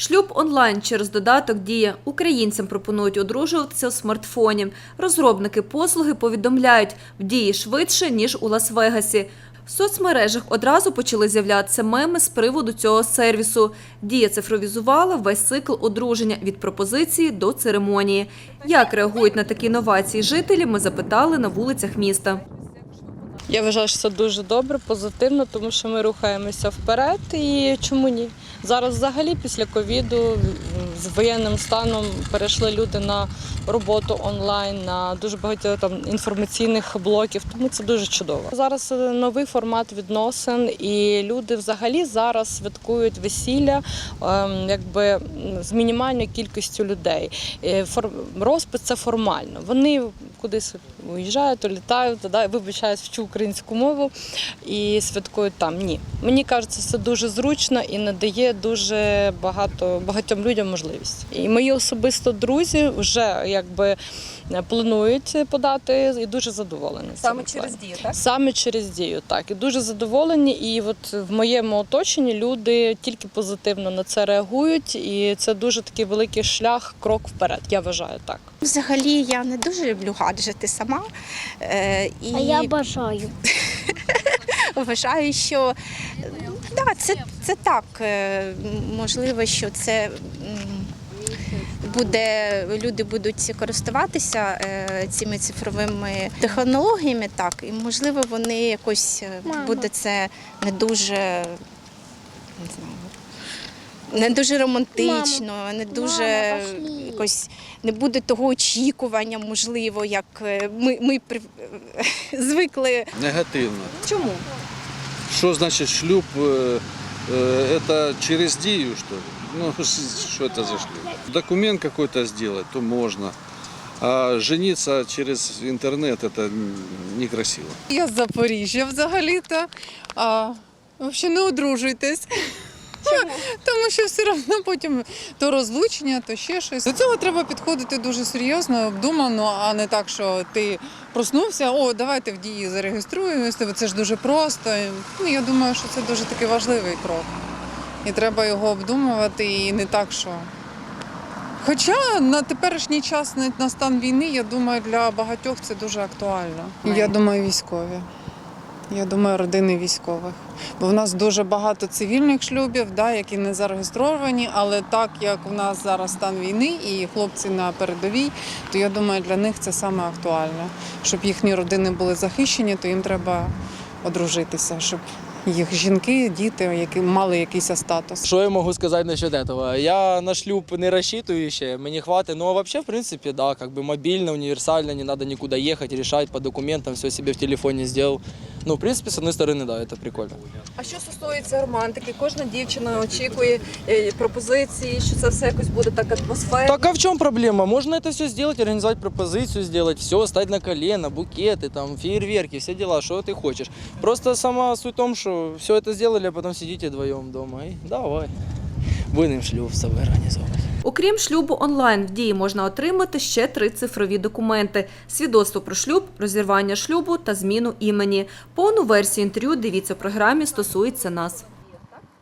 Шлюб онлайн через додаток дія. Українцям пропонують одружуватися в смартфоні. Розробники послуги повідомляють, в дії швидше, ніж у Лас-Вегасі. В соцмережах одразу почали з'являтися меми з приводу цього сервісу. Дія цифровізувала весь цикл одруження від пропозиції до церемонії. Як реагують на такі новації жителі, ми запитали на вулицях міста. Я вважаю, що це дуже добре, позитивно, тому що ми рухаємося вперед. І чому ні? Зараз, взагалі, після ковіду з воєнним станом перейшли люди на роботу онлайн, на дуже багато там інформаційних блоків. Тому це дуже чудово. Зараз е, новий формат відносин, і люди взагалі зараз святкують весілля ем, якби з мінімальною кількістю людей. Е, фор- Розпис це формально. Вони кудись уїжджають, літають, да, вибачаюсь, вчу українську мову і святкують там. Ні. Мені кажеться, це дуже зручно і надає дуже багато багатьом людям можливість. І мої особисто друзі вже якби планують подати і дуже задоволені. Саме через дію, так? Саме через дію, так і дуже задоволені. І от в моєму оточенні люди тільки позитивно на це реагують, і це дуже такий великий шлях, крок вперед. Я вважаю так. Взагалі я не дуже люблю гаджети сама. Е, і А я бажаю. вважаю, що да, це, це так. е, Можливо, що це буде, люди будуть користуватися е, цими цифровими технологіями, так, і можливо вони якось е, буде це не дуже. Не знаю Не дуже романтично, не дуже Мама, пошли. якось не буде того очікування, можливо, як е, ми, ми при- звикли Негативно. Чому? Что значит шлюп? э, э, Это через дию, что ли? Ну, с- что это за шлюп? Документ какой-то сделать, то можно. А жениться через интернет это м, некрасиво. Я з Запоріжжя взагалі-то. А, взагалі не одружуйтесь. Тому що все одно потім то розлучення, то ще щось. До цього треба підходити дуже серйозно, обдумано, а не так, що ти проснувся, о, давайте в дії зареєструємося. Це ж дуже просто. Ну, я думаю, що це дуже такий важливий крок. І треба його обдумувати, і не так, що. Хоча на теперішній час на- на стан війни, я думаю, для багатьох це дуже актуально. Я думаю, військові. Я думаю, родини військових. Бо в нас дуже багато цивільних шлюбів, да, які не зареєстровані, але так як у нас зараз стан війни і хлопці на передовій, то я думаю, для них це саме актуально. Щоб їхні родини були захищені, то їм треба одружитися, щоб їх жінки, діти, які мали якийсь статус. Что я могу сказать насчет этого? Я на шлюп не рассчитываю еще, мне хватит. Но вообще, в принципе, да, как бы мобильно, универсально, не надо никуда ехать, решать по документам, все себе в телефоне сделал. Ну, в принципе, с одной стороны, да, это прикольно. А що стосується романтики, кожна дівчина очікує е, пропозиції, що це все якось буде так атмосферно. Так а в чем проблема? Можно это все сделать, организовать пропозицию, сделать все, стать на колено, букеты, там, фейерверки, все дела, что ты хочешь. Просто сама суть в том, что все это сделали, а потом сидите вдвоем дома и давай, будем шлюп с собой организовывать. Окрім шлюбу онлайн, в дії можна отримати ще три цифрові документи: свідоцтво про шлюб, розірвання шлюбу та зміну імені. Повну версію інтерв'ю дивіться в програмі стосується нас.